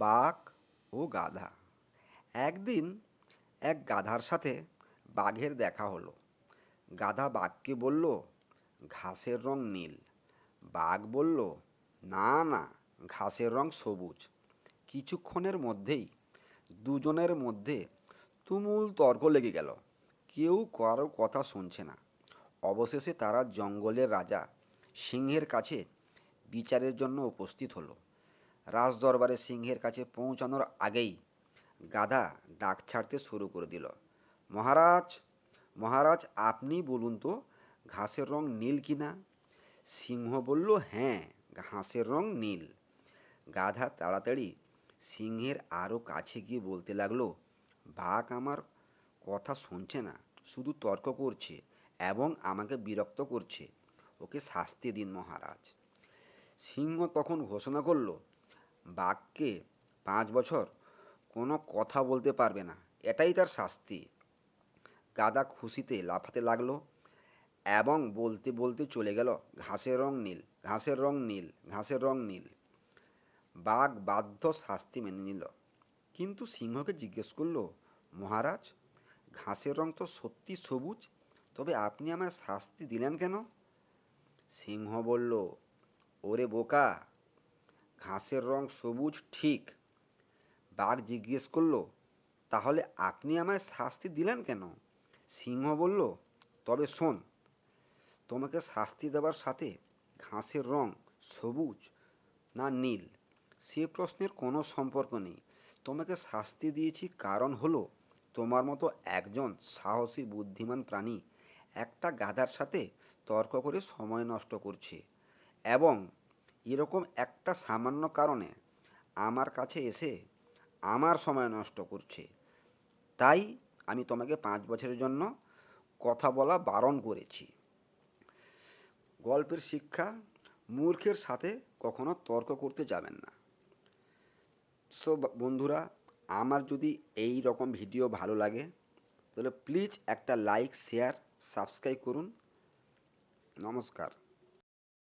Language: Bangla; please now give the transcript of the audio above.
বাঘ ও গাধা। একদিন এক গাধার সাথে বাঘের দেখা হলো। গাধা বাঘকে বলল, ঘাসের রং নীল। বাঘ বলল, না না, ঘাসের রং সবুজ। কিছুক্ষণের মধ্যেই, দুজনের মধ্যে তুমুল তর্ক লেগে গেল। কেউ কারও কথা শুনছে না। অবশেষে তারা জঙ্গলের রাজা সিংহের কাছে বিচারের জন্য উপস্থিত হলো। রাজদরবারে সিংহের কাছে পৌঁছানোর আগেই গাধা ডাক ছাড়তে শুরু করে দিল। মহারাজ মহারাজ, আপনি বলুন তো, ঘাসের রং নীল কি না? সিংহ বলল হ্যাঁ ঘাসের রং নীল। গাধা তাড়াতাড়ি সিংহের আরও কাছে গিয়ে বলতে লাগল, বাঘ আমার কথা শুনছে না, শুধু তর্ক করছে এবং আমাকে বিরক্ত করছে। ওকে শাস্তি দিন মহারাজ। সিংহ তখন ঘোষণা করল বাঘকে পাঁচ বছর কোনো কথা বলতে পারবে না, এটাই তার শাস্তি। গাদা খুশিতে লাফাতে লাগল এবং বলতে বলতে চলে গেল, ঘাসের রং নীল, ঘাসের রং নীল, ঘাসের রং নীল। বাঘ বাধ্য শাস্তি মেনে নিল। কিন্তু সিংহকে জিজ্ঞেস করল, মহারাজ, ঘাসের রং তো সত্যি সবুজ, তবে আপনি আমায় শাস্তি দিলেন কেন? সিংহ বলল, ওরে বোকা ঘাসের রং সবুজ, ঠিক। বাঘ জিজ্ঞেস করল, তাহলে আপনি আমায় শাস্তি দিলেন কেন? সিংহ বলল, তবে শোন, তোমাকে শাস্তি দেওয়ার সাথে ঘাসের রং সবুজ না নীল, সে প্রশ্নের কোনো সম্পর্ক নেই। তোমাকে শাস্তি দিয়েছি কারণ হলো তোমার মতো একজন সাহসী, বুদ্ধিমান প্রাণী একটা গাধার সাথে তর্ক করে সময় নষ্ট করছে এবং এরকম একটা সামান্য কারণে আমার কাছে এসে আমার সময় নষ্ট করছে। তাই আমি তোমাকে পাঁচ বছরের জন্য কথা বলা বারণ করেছি। গল্পের শিক্ষা মূর্খের সাথে কখনো তর্ক করতে যাবেন না। সো বন্ধুরা, আমার যদি এই রকম ভিডিও ভালো লাগে, তাহলে প্লিজ একটা লাইক শেয়ার সাবস্ক্রাইব করুন। নমস্কার।